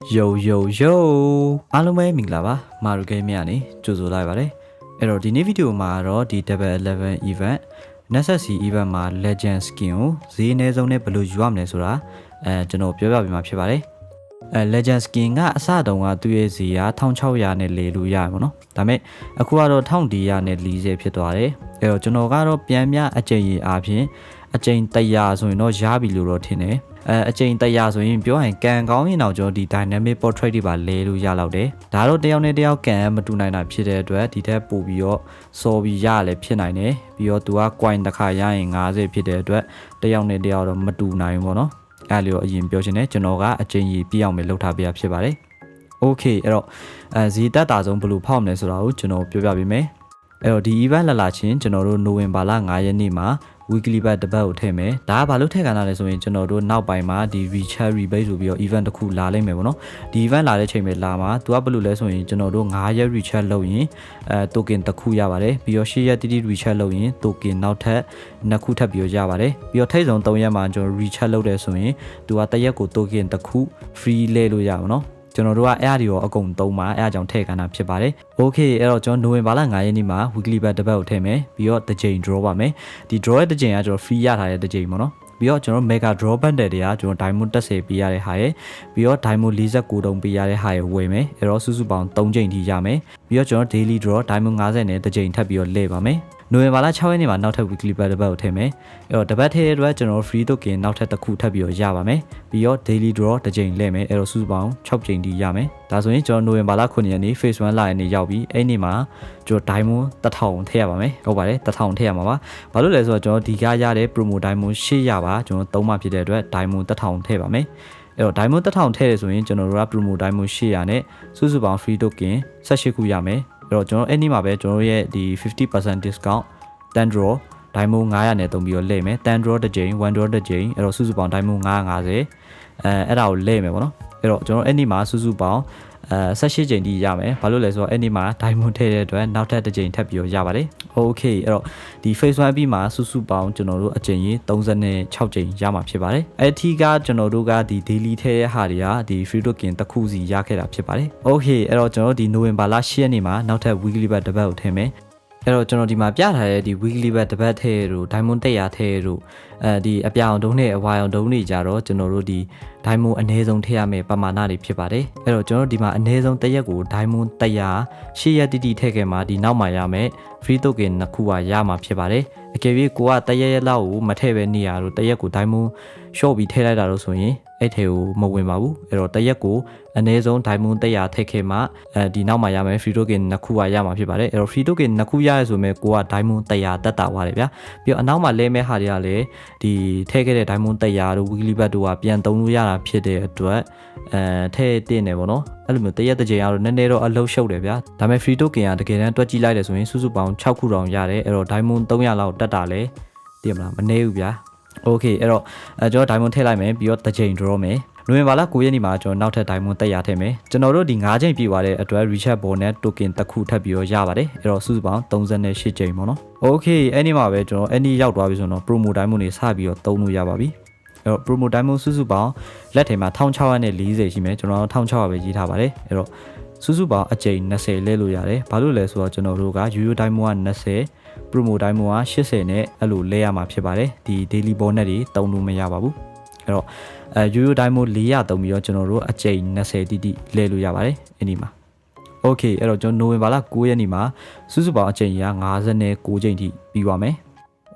ယုံယုံယုံအားလုံးပဲမင်္ဂလာပါမာရူဂိမ်းမြကနေကြိုဆိုလိုက်ပါတယ်အဲ့တော့ဒီနေ့ဗီဒီယိုမှာတော့ဒီ Double 11 event Nexus event မှာ Legend skin ကိုဈေးအနည်းဆုံးနဲ့ဘယ်လိုယူရမလဲဆိုတာအဲကျွန်တော်ပြောပြပေးမှာဖြစ်ပါတယ်အဲ Legend skin ကအစတုန်းကသူ့ရဲ့ဈေးက1600နဲ့လေလို့ရမှာနော်ဒါပေမဲ့အခုကတော့1400နဲ့40ဖြစ်သွားတယ်အဲ့တော့ကျွန်တော်ကတော့ပြန်မြအကြိမ်ကြီးအားဖြင့် အကြိမ်100ဆိုရင်တော့ရပြီလို့တော့ထင်တယ်အဲအကြိမ်100ဆိုရင်ပြောရင်ကံကောင်းရင်တော့ကျွန်တော်ဒီ dynamic portrait တွေပါလဲလို့ရလောက်တယ်ဒါတော့တယောက်နဲ့တယောက်ကံမတူနိုင်တာဖြစ်တဲ့အတွက်ဒီထက်ပိုပြီးတော့စော်ပြီးရလည်းဖြစ်နိုင်တယ်ပြီးတော့သူက coin တစ်ခါရရင်50ဖြစ်တဲ့အတွက်တယောက်နဲ့တယောက်တော့မတူနိုင်ဘူးပေါ့နော်အဲ့လိုအရင်ပြောချင်တယ်ကျွန်တော်ကအကြိမ်ကြီးပြအောင်ပဲလုပ်ထားပေးရဖြစ်ပါတယ် Okay အဲ့တော့အဲဇီတက်တာဆုံးဘယ်လိုဖောက်မလဲဆိုတာကိုကျွန်တော်ပြောပြပေးမယ်အဲ့တော့ဒီ event လာလာချင်းကျွန်တော်တို့နိုဝင်ဘာလ9ရက်နေ့မှာ weekly bat တစ်ပတ်ကိုထည့်မယ်ဒါကဘာလို့ထည့်ခံရလဲဆိုရင်ကျွန်တော်တို့နောက်ပိုင်းမှာဒီ recharge rebate ဆိုပြီးတော့ event တစ်ခုလာလိမ့်မယ်ပေါ့နော်ဒီ event လာတဲ့ချိန်ပဲလာမှာသူကဘယ်လိုလဲဆိုရင်ကျွန်တော်တို့9ရက် recharge လုပ်ရင်အဲ token တစ်ခုရပါတယ်ပြီးတော့10ရက်တိတိ recharge လုပ်ရင် token နောက်ထပ်နှစ်ခုထပ်ပြီးတော့ရပါတယ်ပြီးတော့ထိတ်ဆုံး3ရက်မှာကျွန်တော် recharge လုပ်တယ်ဆိုရင်သူကတစ်ရက်ကို token တစ်ခု free လဲလို့ရပါတော့နော် ကျွန်တော်တို့ကအဲ့အရာတွေရောအကုန်သုံးပါအဲ့အကြောင်းထည့်ခါတာဖြစ်ပါတယ်။ Okay အဲ့တော့ကျွန်တော်နိုဝင်ဘာလ9ရက်နေ့မှာ weekly bet တစ်ပတ်ကိုထည့်မယ်ပြီးတော့တစ်ချိန် draw ပါမယ်။ဒီ draw ရဲ့တစ်ချိန်ကကျွန်တော် free ရထားတဲ့တစ်ချိန်ပေါ့နော်။ပြီးတော့ကျွန်တော် mega draw bundle တွေကကျွန်တော် diamond 30ပေးရတဲ့ဟာရယ်ပြီးတော့ diamond 49တုံးပေးရတဲ့ဟာရယ်ဝယ်မယ်။အဲ့တော့စုစုပေါင်း3ချိန်ထိရမယ်။ပြီးတော့ကျွန်တော် daily draw diamond 50နဲ့တစ်ချိန်ထပ်ပြီးတော့လဲပါမယ်။ နိုဝင်ဘာလ6ရက်နေ့မှာနောက်ထပ် weekly bet တစ်ပတ်ကိုထည့်မယ်။အဲ့တော့တစ်ပတ်ထဲအတွက်ကျွန်တော် free token နောက်ထပ်တစ်ခုထပ်ပြီးတော့ရပါမယ်။ပြီးတော့ daily draw တစ်ချိန်လဲမယ်။အဲ့တော့စုစုပေါင်း6ချိန်ထိရမယ်။ဒါဆိုရင်ကျွန်တော်နိုဝင်ဘာလ9ရက်နေ့ phase 1လာရက်နေ့ရောက်ပြီးအဲ့နေ့မှာကျွန်တော် diamond 1000ထည့်ရပါမယ်။ဟုတ်ပါတယ်1000ထည့်ရမှာပါ။ဘာလို့လဲဆိုတော့ကျွန်တော်ဒီကရတဲ့ promo diamond 8ရပါကျွန်တော်သုံးမှဖြစ်တဲ့အတွက် diamond 1000ထည့်ပါမယ်။အဲ့တော့ diamond 1000ထည့်ရဆိုရင်ကျွန်တော်တို့က promo diamond 800နဲ့စုစုပေါင်း free token 18ခုရမယ်။ အဲ့တော့ကျွန်တော်အဲ့နေ့မှာပဲကျွန်တော်ရဲ့ဒီ50% discount 10 draw diamond 900နဲ့တုံးပြီးတော့လဲမယ်10 draw တစ်ကြိမ်1 draw တစ်ကြိမ်အဲ့တော့စုစုပေါင်း diamond 950အဲအဲ့ဒါကိုလဲမယ်ပေါ့နော် အဲ့တော့ကျွန်တော်အဲ့နေ့မှာစုစုပေါင်းအဲ18ကြိမ်ထိရမယ်ဘာလို့လဲဆိုတော့အဲ့ဒီမှာ diamond ထည့်တဲ့အတွက်နောက်ထပ်တစ်ကြိမ်ထပ်ပြီးတော့ရပါတယ် okay အဲ့တော့ဒီ phase 1ပြီးမှာစုစုပေါင်းကျွန်တော်တို့အကြိမ်ကြီး36ကြိမ်ရမှာဖြစ်ပါတယ်အဲ့ဒီကကျွန်တော်တို့ကဒီ daily ထည့်တဲ့ဟာတွေကဒီ free token တစ်ခုစီရခဲ့တာဖြစ်ပါတယ် okay အဲ့တော့ကျွန်တော်တို့ဒီ November လ10ရက်နေ့မှာနောက်ထပ် weekly bat တစ်ပတ်ကိုထည့်မယ် အဲ့တော့ကျွန်တော်ဒီမှာပြထားတဲ့ဒီ weekly bat တစ်ပတ်ထဲတို့ diamond 100ထဲတို့အဲဒီအပြောင်တုံးနဲ့အဝါရောင်တုံးတွေကြတော့ကျွန်တော်တို့ဒီ diamond အနည်းဆုံးထည့်ရမယ့်ပမာဏတွေဖြစ်ပါတယ်အဲ့တော့ကျွန်တော်တို့ဒီမှာအနည်းဆုံးတစ်ရက်ကို diamond 100 10ရက်တိတိထည့်ခဲ့မှာဒီနောက်မှာရမယ် free token နှစ်ခုပါရမှာဖြစ်ပါတယ်အကယ်၍ကိုကတရက်ရက်လောက်ကိုမထည့်ပဲနေရတော့တရက်ကို diamond short ပြီးထည့်လိုက်တာလို့ဆိုရင် အဲ့ထဲကိုမဝင်ပါဘူးအဲ့တော့တရက်ကိုအနည်းဆုံး diamond 100ထည့်ခဲ့မှအဲဒီနောက်မှာရမယ် free token နှစ်ခုပါရမှာဖြစ်ပါတယ်အဲ့တော့ free token နှစ်ခုရရဆိုမဲ့ကိုက diamond 100တက်တာသွားတယ်ဗျာပြီးတော့အနောက်မှာလဲမဲ့ဟာတွေကလည်းဒီထည့်ခဲ့တဲ့ diamond 100တို့ weekly bat တို့ကပြန်သုံးလို့ရတာဖြစ်တဲ့အတွက်အဲထည့်တင်တယ်ပေါ့နော်အဲ့လိုမျိုးတရက်တစ်ချိန်ကတော့နည်းနည်းတော့အလုံးရှုပ်တယ်ဗျာဒါပေမဲ့ free token ကတကယ်တမ်းတွက်ကြည့်လိုက်တယ်ဆိုရင်စုစုပေါင်း6ခုတောင်ရတယ်အဲ့တော့ diamond 300လောက်တက်တာလဲသိရမလားမနေဘူးဗျာ Okay အဲ့တော့အဲကျွန်တော် diamond ထည့်လိုက်မယ်ပြီးတော့တစ်ချိန် draw မယ်နိုဝင်ဘာလ9ရက်နေ့မှာကျွန်တော်နောက်ထပ် diamond တက်ရထည့်မယ်ကျွန်တော်တို့ဒီ9ချိန်ပြည့်သွားတဲ့အတွက် recharge ball နဲ့ token တစ်ခုထပ်ပြီးတော့ရပါတယ်အဲ့တော့စုစုပေါင်း38ချိန်ပေါ့နော် Okay အဲ့ဒီမှာပဲကျွန်တော်အဲ့ဒီရောက်သွားပြီဆိုတော့ promo diamond တွေစပြီးတော့သုံးလို့ရပါပြီအဲ့တော့ promo diamond စုစုပေါင်းလက်ထဲမှာ1640ရှိမယ်ကျွန်တော်1600ပဲရေးထားပါတယ်အဲ့တော့စုစုပေါင်းအကြိမ်20လဲလို့ရတယ်ဘာလို့လဲဆိုတော့ကျွန်တော်တို့က euro diamond က20 promo diamond က80နဲ့အဲ့လိုလဲရမှာဖြစ်ပါတယ်ဒီ daily bonus တွေတုံးလို့မရပါဘူးအဲ့တော့အဲ euro diamond 400တုံးပြီးတော့ကျွန်တော်တို့အကြိမ်20တိတိလဲလို့ရပါတယ်အဲ့ဒီမှာ Okay အဲ့တော့ကျွန်တော်နိုဝင်ဘာလ9ရက်နေ့မှာစုစုပေါင်းအကြိမ်ကြီးက59ကြိမ်ထိပြီးပါမယ်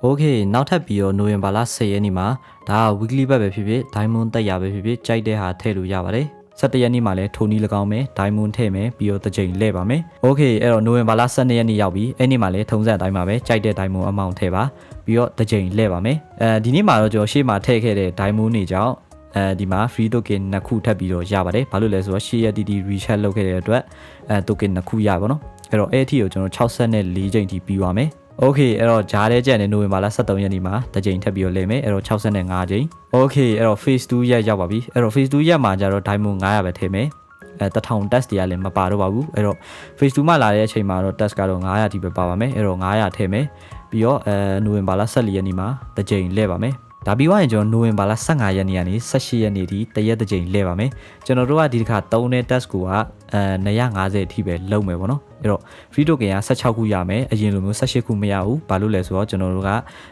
Okay နောက်ထပ်ပြီးတော့နိုဝင်ဘာလ10ရက်နေ့မှာဒါက weekly bet ပဲဖြစ်ဖြစ် diamond တက်ရပဲဖြစ်ဖြစ်ကြိုက်တဲ့ဟာထည့်လို့ရပါတယ် 17ရက်နေ့မှာလည်းထိုနီ၎င်းမယ် diamond ထည့်မယ်ပြီးတော့တစ်ချိန်လဲပါမယ် Okay အဲ့တော့နိုဝင်ဘာလ12ရက်နေ့ရောက်ပြီအဲ့နေ့မှာလည်းထုံးစံအတိုင်းပါပဲကြိုက်တဲ့ diamond amount ထည့်ပါပြီးတော့တစ်ချိန်လဲပါမယ်အဲဒီနေ့မှာတော့ကျွန်တော်ရှေ့မှာထည့်ခဲ့တဲ့ diamond တွေကြောင့်အဲဒီမှာ free token နှစ်ခုထပ်ပြီးတော့ရပါတယ်ဘာလို့လဲဆိုတော့ရှေ့ရက်တီတီ recharge လုပ်ခဲ့တဲ့အတွက်အဲ token နှစ်ခုရပါတော့အဲ့တော့အဲ့အထိကိုကျွန်တော်64ချိန်ထိပြီးသွားမယ် ။ Okay အဲ့တော့ဂျားတဲ့ကြက်နဲ့နိုဝင်ဘာလ23ရက်နေ့မှာတစ်ကြိမ်ထပ်ပြီးတော့လဲမယ်။အဲ့တော့65ကြိမ်။ Okay အဲ့တော့ phase 2ရက်ရောက်ပါပြီ။အဲ့တော့ phase 2ရက်မှာကျတော့ diamond 900ပဲထည့်မယ်။အဲ1000 test တွေကလည်းမပါတော့ပါဘူးအဲ့တော့ phase 2မှာလာတဲ့အချိန်မှာတော့ test ကတော့900တိပဲပါပါမယ်အဲ့တော့900ထည့်မယ်ပြီးတော့အဲနိုဝင်ဘာလ14ရက်နေ့မှာတစ်ကြိမ်လဲပါမယ် ဒါပြီးသွားရင်ကျွန်တော်နိုဝင်ဘာလ15ရက်နေ့ကနေ18ရက်နေ့ထိတရက်တစ်ကြိမ်လဲပါမယ်ကျွန်တော်တို့ကဒီတစ်ခါသုံးတဲ့ test ကိုကအဲ250အထိပဲလုံးမယ်ပေါ့နော်အဲ့တော့ free token က16ခုရမယ်အရင်လိုမျိုး18ခုမရဘူးဘာလို့လဲဆိုတော့ကျွန်တော်တို့က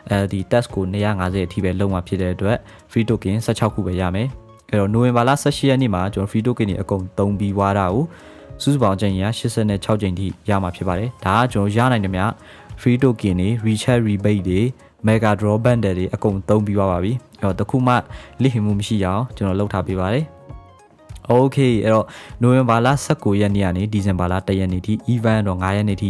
အဲဒီ test ကို250အထိပဲလုံးမှာဖြစ်တဲ့အတွက် free token 16ခုပဲရမယ်အဲ့တော့နိုဝင်ဘာလ18ရက်နေ့မှာကျွန်တော် free token တွေအကုန်သုံးပြီးွားတာကိုစုစုပေါင်းချိန်ရ86ချိန်ထိရမှာဖြစ်ပါတယ်ဒါကကျွန်တော်ရနိုင်တယ်မြ free token တွေ recharge rebate တွေ mega draw bundle တွေအကုန်သုံးပြီးသွားပါပြီအဲ့တော့တခုမှလိဟင်မှုမရှိအောင်ကျွန်တော်လုပ်ထားပေးပါတယ် Okay အဲ့တော့နိုဝင်ဘာလ19ရက်နေ့ကနေဒီဇင်ဘာလ1ရက်နေ့ထိ event တော့9ရက်နေ့ထိ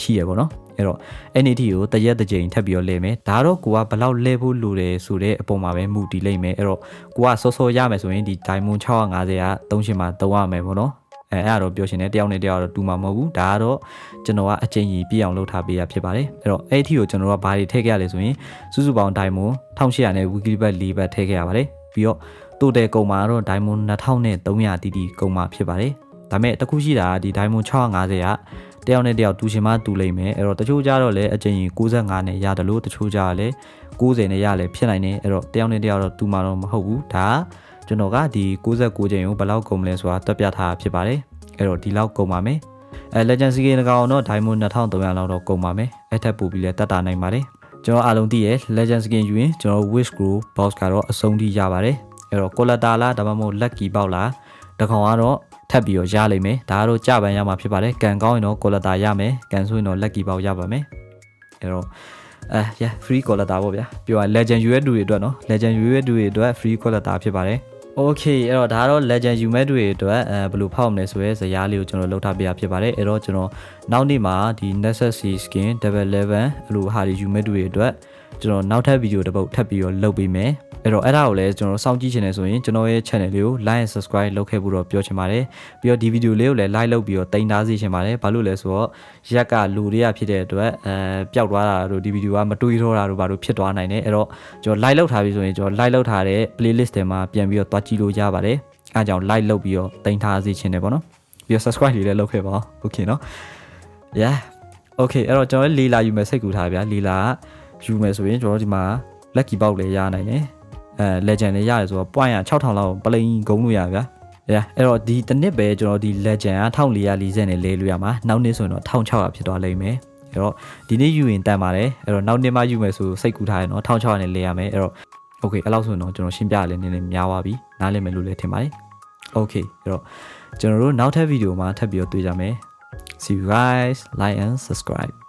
ရှိရပေါ့နော်အဲ့တော့အဲ့နေ့ထိကိုတရက်တစ်ကြိမ်ထပ်ပြီးတော့လဲမယ်ဒါတော့ကိုကဘယ်လောက်လဲဖို့လိုတယ်ဆိုတဲ့အပေါ်မှာပဲမူတည်လိမ့်မယ်အဲ့တော့ကိုကစောစောရမယ်ဆိုရင်ဒီ diamond 650က3ရှင်မှာသုံးရမယ်ပေါ့နော် အဲအဲ့ဒါတော့ပြောရှင်တယ်တယောက်နဲ့တယောက်တော့တူမှာမဟုတ်ဘူးဒါကတော့ကျွန်တော်ကအချိန်ကြီးပြည့်အောင်လုပ်ထားပေးရဖြစ်ပါတယ်အဲ့တော့အဲ့ဒီကိုကျွန်တော်ကဘာတွေထည့်ခဲ့ရလဲဆိုရင်စုစုပေါင်း diamond 1800နဲ့ weekly bet 4ဘတ်ထည့်ခဲ့ရပါတယ်ပြီးတော့တိုတယ်ကုံမှာတော့ diamond 2300တီတီကုံမှာဖြစ်ပါတယ်ဒါပေမဲ့တခုရှိတာကဒီ diamond 650ကတယောက်နဲ့တယောက်တူရှင်မတူလိမ့်မယ်အဲ့တော့တချို့ကြတော့လည်းအချိန်ကြီး65နဲ့ရတယ်လို့တချို့ကြလည်း90နဲ့ရလည်းဖြစ်နိုင်တယ်အဲ့တော့တယောက်နဲ့တယောက်တော့တူမှာတော့မဟုတ်ဘူးဒါက ကျွန်တော်ကဒီ69ချိန်ကိုဘယ်လောက်ကုန်မလဲဆိုတာတွက်ပြထားတာဖြစ်ပါတယ်အဲ့တော့ဒီလောက်ကုန်ပါမယ်အဲ Legend CK ကောင်တော့ Diamond 2300လောက်တော့ကုန်ပါမယ်အဲ့ထက်ပိုပြီးလဲတက်တာနိုင်ပါတယ်ကျွန်တော်အားလုံးသိရ Legend Skin ယူရင်ကျွန်တော် Wish Grow Box ကတော့အဆုံးထိရပါတယ်အဲ့တော့ Collector လားဒါမှမဟုတ် Lucky Box လားတကောင်ကတော့ထပ်ပြီးတော့ရလိမ့်မယ်ဒါကတော့ကြပန်းရမှာဖြစ်ပါတယ်ကန်ကောင်းရင်တော့ Collector ရမယ်ကန်ဆိုရင်တော့ Lucky Box ရပါမယ်အဲ့တော့အဲ yeah free collector ပေါ့ဗျာပြောရ legend ယူရတူတွေအတွက်နော် legend ယူရတူတွေအတွက် free collector ဖြစ်ပါတယ် Okay အဲ့တော့ဒါကတော့ legend ယူမဲ့တွေအတွက်အဲဘယ်လိုဖောက်မလဲဆိုရဲဇာတ်လေးကိုကျွန်တော်လောက်ထားပေးရဖြစ်ပါတယ်အဲ့တော့ကျွန်တော်နောက်နေ့မှာဒီ Nexus C skin level 11အဲ့လိုဟာတွေယူမဲ့တွေအတွက် ကျွန်တော်နောက်ထပ်ဗီဒီယိုတစ်ပုတ်ထပ်ပြီးတော့လုပ်ပေးမယ်အဲ့တော့အဲ့ဒါကိုလည်းကျွန်တော်စောင့်ကြည့်ချင်တယ်ဆိုရင်ကျွန်တော်ရဲ့ channel လေးကို like and subscribe လုပ်ခဲ့ဖို့တော့ပြောချင်ပါတယ်ပြီးတော့ဒီဗီဒီယိုလေးကိုလည်း like လုပ်ပြီးတော့တင်ထားစေချင်ပါတယ်ဘာလို့လဲဆိုတော့ရက်ကလူတွေကဖြစ်တဲ့အတွက်အဲပျောက်သွားတာတို့ဒီဗီဒီယိုကမတွေးတော့တာတို့ဘာလို့ဖြစ်သွားနိုင်တယ်အဲ့တော့ကျွန်တော် like လုပ်ထားပြီဆိုရင်ကျွန်တော် like လုပ်ထားတဲ့ playlist ထဲမှာပြန်ပြီးတော့တွားကြည့်လို့ရပါတယ်အဲကြောင့် like လုပ်ပြီးတော့တင်ထားစေချင်တယ်ပေါ့နော်ပြီးတော့ subscribe လေးလည်းလုပ်ခဲ့ပါဦး okay နော် yeah okay အဲ့တော့ကျွန်တော်လေးလာယူမယ်စိတ်ကူထားဗျာလေးလာက ယူမယ်ဆိုရင်ကျွန်တော်ဒီမှာ lucky box လည်းရနိုင်တယ်အဲ legend လည်းရတယ်ဆိုတော့ point ရ6000လောက်ပလိန်ဂုံးလို့ရဗျာ။ yeah အဲ့တော့ဒီတစ်နှစ်ပဲကျွန်တော်ဒီ legend က1440နဲ့လဲလို့ရမှာနောက်နှစ်ဆိုရင်တော့1600ဖြစ်သွားလိမ့်မယ်။အဲ့တော့ဒီနေ့ယူရင်တန်ပါတယ်။အဲ့တော့နောက်နှစ်မှယူမယ်ဆိုစိတ်ကူထားရင်တော့1600နဲ့လဲရမယ်။အဲ့တော့ okay အဲ့လောက်ဆိုရင်တော့ကျွန်တော်ရှင်းပြရလဲနည်းနည်းများသွားပြီ။နားလည်မယ်လို့လည်းထင်ပါတယ်။ okay အဲ့တော့ကျွန်တော်တို့နောက်ထပ်ဗီဒီယိုမှာထပ်ပြီးတော့တွေ့ကြမယ်။ see you guys like and subscribe